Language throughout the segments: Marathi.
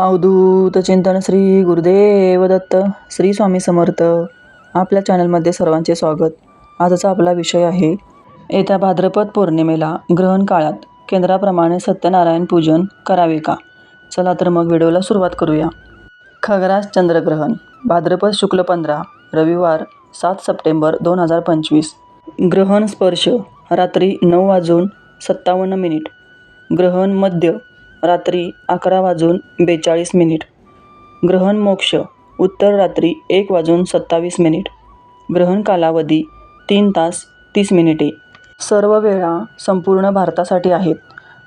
अवधूत चिंतन श्री गुरुदेव दत्त श्री स्वामी समर्थ. आपल्या चॅनलमध्ये सर्वांचे स्वागत. आजचा आपला विषय आहे येत्या भाद्रपद पौर्णिमेला ग्रहण काळात केंद्राप्रमाणे सत्यनारायण पूजन करावे का? चला तर मग व्हिडिओला सुरुवात करूया. खगरास चंद्रग्रहण भाद्रपद शुक्ल पंधरा रविवार सात सप्टेंबर दोन हजार पंचवीस. ग्रहण स्पर्श रात्री नऊ वाजून सत्तावन्न मिनिट. ग्रहण मध्य रात्री अकरा वाजून बेचाळीस मिनिट. ग्रहण मोक्ष. उत्तर रात्री एक वाजून सत्तावीस मिनिट. ग्रहण कालावधी तीन तास तीस मिनिटे. सर्व वेळा संपूर्ण भारतासाठी आहेत.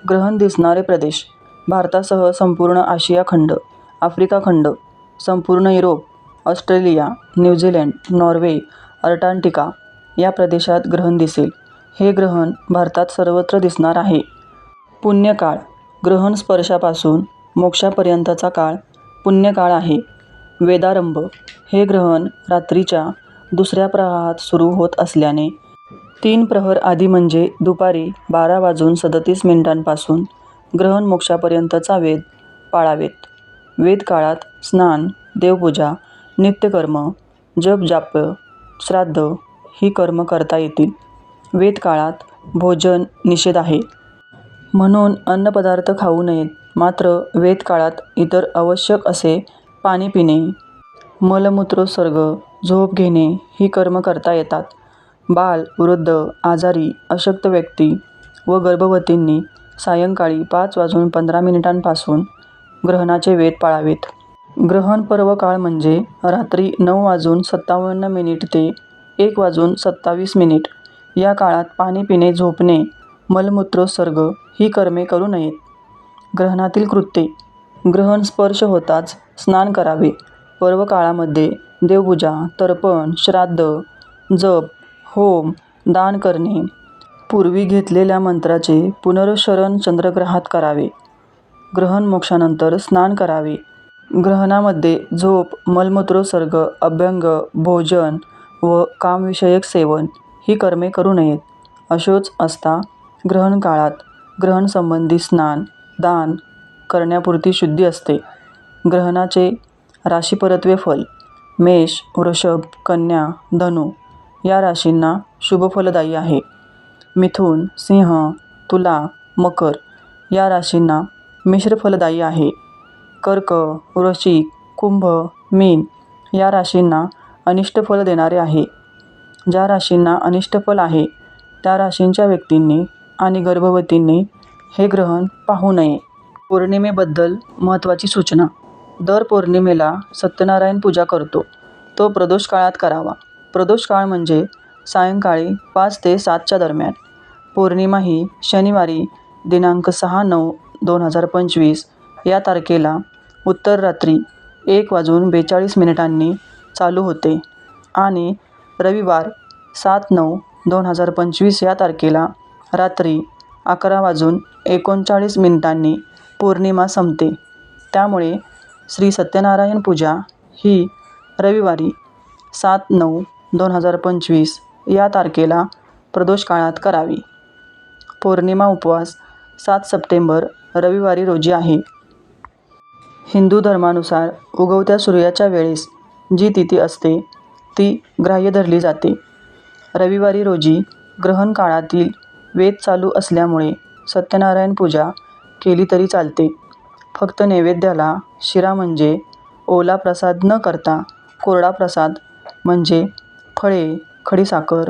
ग्रहण दिसणारे प्रदेश. भारतासह संपूर्ण आशिया खंड आफ्रिका खंड संपूर्ण Europe Australia New Zealand Norway Antarctica या प्रदेशात ग्रहण दिसेल. हे ग्रहण भारतात सर्वत्र दिसणार आहे. पुण्यकाळ. ग्रहण स्पर्शापासून मोक्षापर्यंतचा काळ पुण्यकाळ आहे. वेदारंभ हे ग्रहण रात्रीच्या दुसऱ्या प्रवाहात सुरू होत असल्याने तीन प्रहर आधी म्हणजे दुपारी बारा वाजून सदतीस मिनिटांपासून ग्रहण मोक्षापर्यंतचा वेद पाळावेत. वेदकाळात स्नान देवपूजा नित्यकर्म जप जाप श्राद्ध ही कर्म करता येतील. वेदकाळात भोजन निषेध आहे. म्हणून अन्नपदार्थ खाऊ नयेत. मात्र वेदकाळात इतर आवश्यक असे पाणी पिणे मलमूत्रोत्सर्ग झोप घेणे ही कर्म करता येतात. बाल वृद्ध आजारी अशक्त व्यक्ती व गर्भवतींनी सायंकाळी पाच वाजून पंधरा मिनिटांपासून ग्रहणाचे वेद पाळावेत. ग्रहण पर्व काळ म्हणजे रात्री नऊ वाजून सत्तावन्न मिनिट ते एक वाजून सत्तावीस मिनिट. या काळात पाणी पिणे झोपणे मलमूत्रोत्सर्ग ही कर्मे करू नयेत. ग्रहणातील कृत्ये. ग्रहण स्पर्श होताच स्नान करावे. पर्व काळामध्ये देवपूजा तर्पण श्राद्ध जप होम दान करणे. पूर्वी घेतलेल्या मंत्राचे पुनरुच्चरण चंद्रग्रहात करावे. ग्रहण मोक्षानंतर स्नान करावे. ग्रहणामध्ये झोप मलमूत्रोत्सर्ग अभ्यंग भोजन व कामविषयक सेवन ही कर्मे करू नयेत. अशोच असता ग्रहण काळात ग्रहणसंबंधी स्नान दान करण्यापुरती शुद्धी असते. ग्रहणाचे राशीपरत्वे फल मेष वृषभ कन्या धनु या राशींना शुभफलदायी आहे. मिथुन सिंह तुला मकर या राशींना मिश्र फलदायी आहे. कर्क वृश्चिक कुंभ मीन या राशींना अनिष्ट फल देणारे आहे. ज्या राशींना अनिष्ट फल आहे त्या राशींच्या व्यक्तींनी आणि गर्भवतींनी हे ग्रहण पाहू नये. पौर्णिमेबद्दल महत्त्वाची सूचना. दर पौर्णिमेला सत्यनारायण पूजा करतो. तो प्रदोष काळात करावा. प्रदोष काळ म्हणजे सायंकाळी पाच ते सातच्या दरम्यान. पौर्णिमा ही शनिवारी दिनांक सहा नऊ दोन हजार पंचवीस या तारखेला उत्तर रात्री एक वाजून बेचाळीस मिनिटांनी चालू होते आणि रविवार सात नऊ दोन हजार पंचवीस या तारखेला रात्री अकरा वाजून एकोणचाळीस मिनिटांनी पौर्णिमा संपते. त्यामुळे श्री सत्यनारायण पूजा ही रविवारी सात नऊ दोन हजार पंचवीस या तारखेला प्रदोष काळात करावी. पौर्णिमा उपवास सात सप्टेंबर रविवारी रोजी आहे. हिंदू धर्मानुसार उगवत्या सूर्याच्या वेळेस जी तिथी असते ती ग्राह्य धरली जाते. रविवारी रोजी ग्रहण काळातील वेद चालू असल्यामुळे सत्यनारायण पूजा केली तरी चालते. फक्त नैवेद्याला शिरा म्हणजे ओला प्रसाद न करता कोरडा प्रसाद म्हणजे फळे खडीसाखर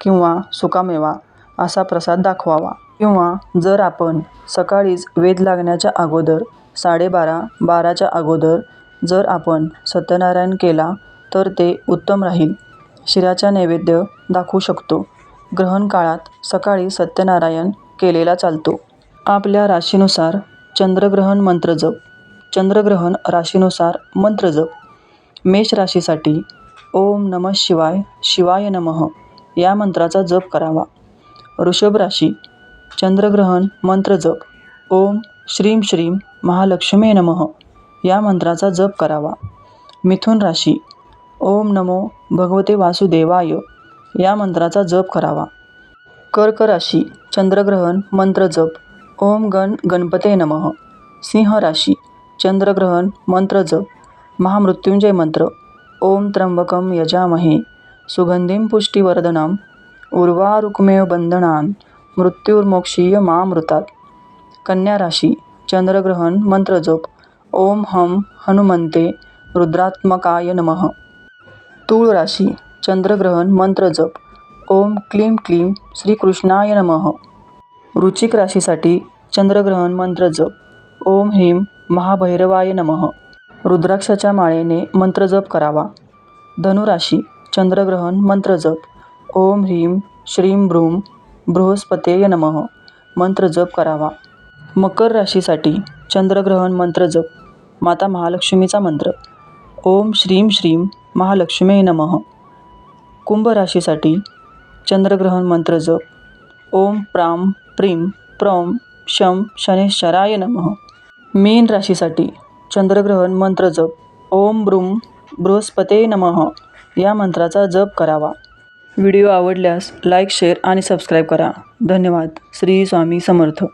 किंवा सुकामेवा असा प्रसाद दाखवावा. किंवा जर आपण सकाळीच वेद लागण्याच्या अगोदर साडेबारा बाराच्या अगोदर जर आपण सत्यनारायण केला तर ते उत्तम राहील. शिराचा नैवेद्य दाखवू शकतो. ग्रहण काळात सकाळी सत्यनारायण केलेला चालतो. आपल्या राशीनुसार चंद्रग्रहण मंत्र जप. चंद्रग्रहण राशीनुसार मंत्र जप. मेष राशीसाठी ओम नमः शिवाय शिवाय नमः या मंत्राचा जप करावा. वृषभ राशी चंद्रग्रहण मंत्र जप. ओम श्रीम श्रीम महालक्ष्मी नमः या मंत्राचा जप करावा. मिथुन राशी ओम नमो भगवते वासुदेवाय या मंत्राचा जप करावा. कर्क राशी चंद्रग्रहण मंत्र जप. ओम गण गणपते नमः. सिंह राशी चंद्रग्रहण मंत्र जप. महामृत्युंजय मंत्र. ओम त्र्यंबकम यजामहे. सुगंधीम पुष्टीवर्धनम उर्वारुकमेव बंधनान. मृत्युर्मोक्षीय मामृतात कन्या राशी चंद्रग्रहण मंत्र जप. ओम हम हनुमंते रुद्रात्मकाय नमः. तूळ राशी चंद्रग्रहण मंत्र जप. ओम क्लीं क्लीं श्रीकृष्णाय नमः. रुचिक राशीसाठी चंद्रग्रहण मंत्र जप. ओम ह्रीम महाभैरवाय नमः. रुद्राक्षाच्या माळेने मंत्र जप करावा. धनुराशी चंद्रग्रहण मंत्र जप. ओम ह्रीं श्रीं भ्रूम बृहस्पतेय नमः. मंत्र जप करावा. मकर राशीसाठी चंद्रग्रहण मंत्र जप. माता महालक्ष्मीचा मंत्र. ओम श्रीं श्रीं महालक्ष्मी नमः. कुंभ राशीसाठी चंद्रग्रहण मंत्र जप. ओम प्राम प्रीम प्रौम शम शनेश्वराय नमः. मीन राशीसाठी चंद्रग्रहण मंत्र जप. ओम ब्रूम बृहस्पते नमः. या मंत्राचा जप करावा. व्हिडिओ आवडल्यास लाईक शेअर आणि सबस्क्राईब करा. धन्यवाद. श्री स्वामी समर्थ.